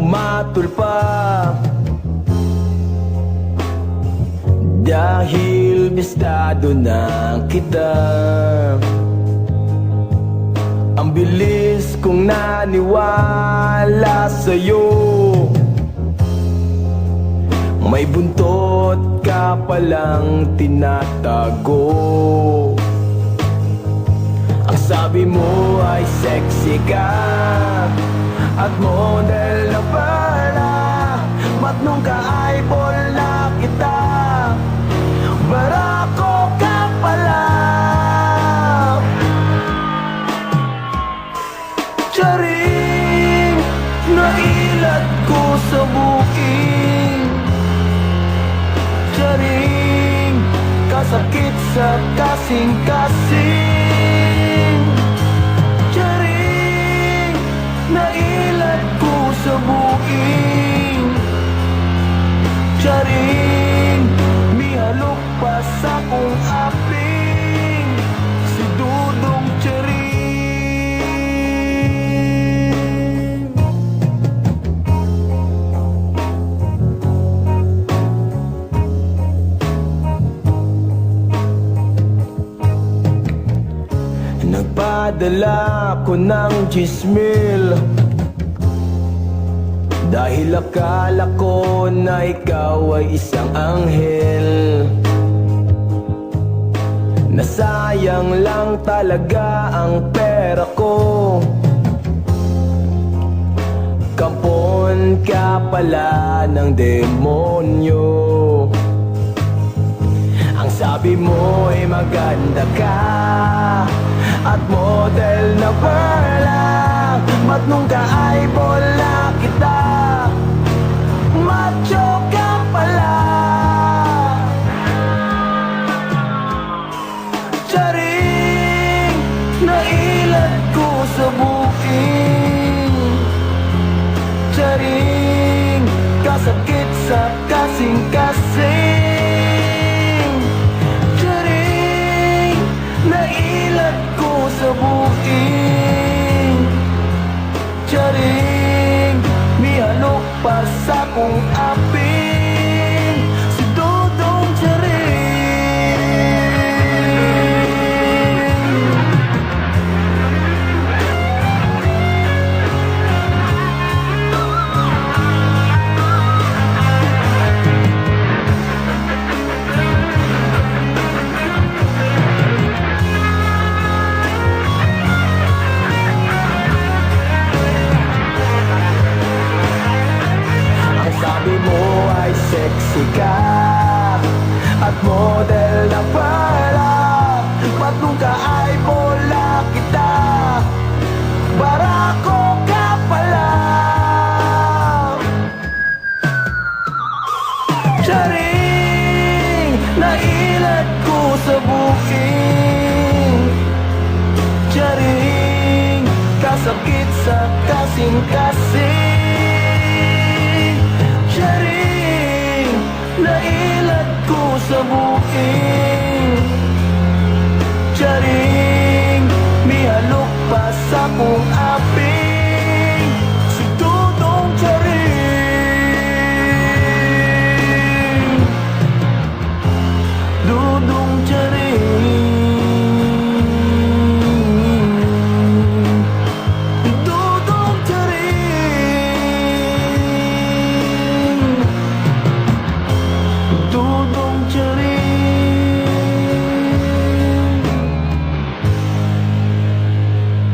matulpa Dahil bistado na kita. Ang bilis kong naniwala sa'yo. May buntot ka palang tinatago. Ang sabi mo ay sexy ka At model sa kasing-kasing Nagpadala ko ng chismil. Dahil akala ko na ikaw ay isang anghel. Nasayang lang talaga ang pera ko. Kampon ka pala ng demonyo. Ang sabi mo ay maganda ka At model na perla. Matnong ka ay bola kita Macho ka pala. Charing Nailat ko sa buking. Charing Kasakit sa kasing-kasing sexy ka At model na pala. Matnong ka ay bola kita. Barako ka pala. Charing Nailat ko sa buking Charing Kasakit sa kasing-kasing Charing